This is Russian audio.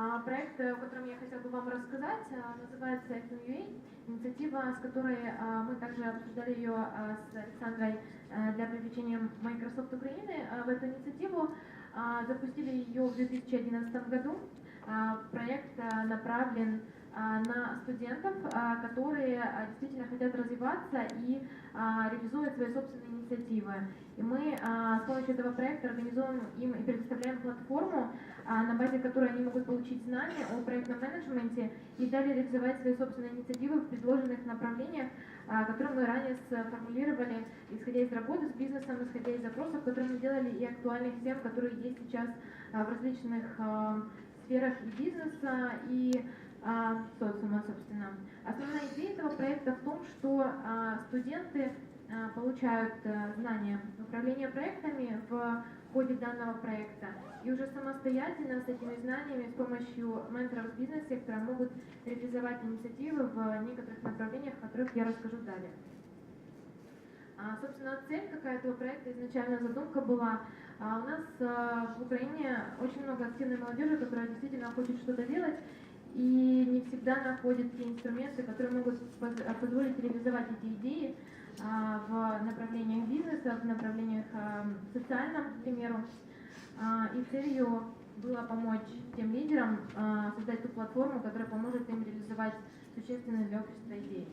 А, Проект, э, о котором я хотела бы вам рассказать, а, называется FMUA, инициатива, с которой а, мы также обсуждали ее с Александрой для привлечения Microsoft Украины в эту инициативу. Запустили ее в 2011 году. Проект направлен на студентов, а, которые а, действительно хотят развиваться и а, реализуют свои собственные инициативы. И мы а, с помощью этого проекта организуем им и предоставляем платформу, а, на базе которой они могут получить знания о проектном менеджменте и далее реализовать свои собственные инициативы в предложенных направлениях, а, которые мы ранее сформулировали, исходя из работы с бизнесом, исходя из запросов, которые мы делали, и актуальных тем, которые есть сейчас а, в различных а, сферах и бизнеса, и а, собственно. Основная идея этого проекта в том, что а, студенты а, получают а, знания управления проектами в ходе данного проекта и уже самостоятельно с этими знаниями с помощью менторов бизнес-сектора могут реализовать инициативы в некоторых направлениях, о которых я расскажу далее. А, собственно, цель какая этого проекта, изначально задумка была. А, у нас а, в Украине очень много активной молодежи, которая действительно хочет что-то делать, и не всегда находят те инструменты, которые могут а, позволить реализовать эти идеи а, в направлениях бизнеса, в направлениях а, социальном, к примеру. И целью было помочь тем лидерам создать ту платформу, которая поможет им реализовать существенные для общества идеи.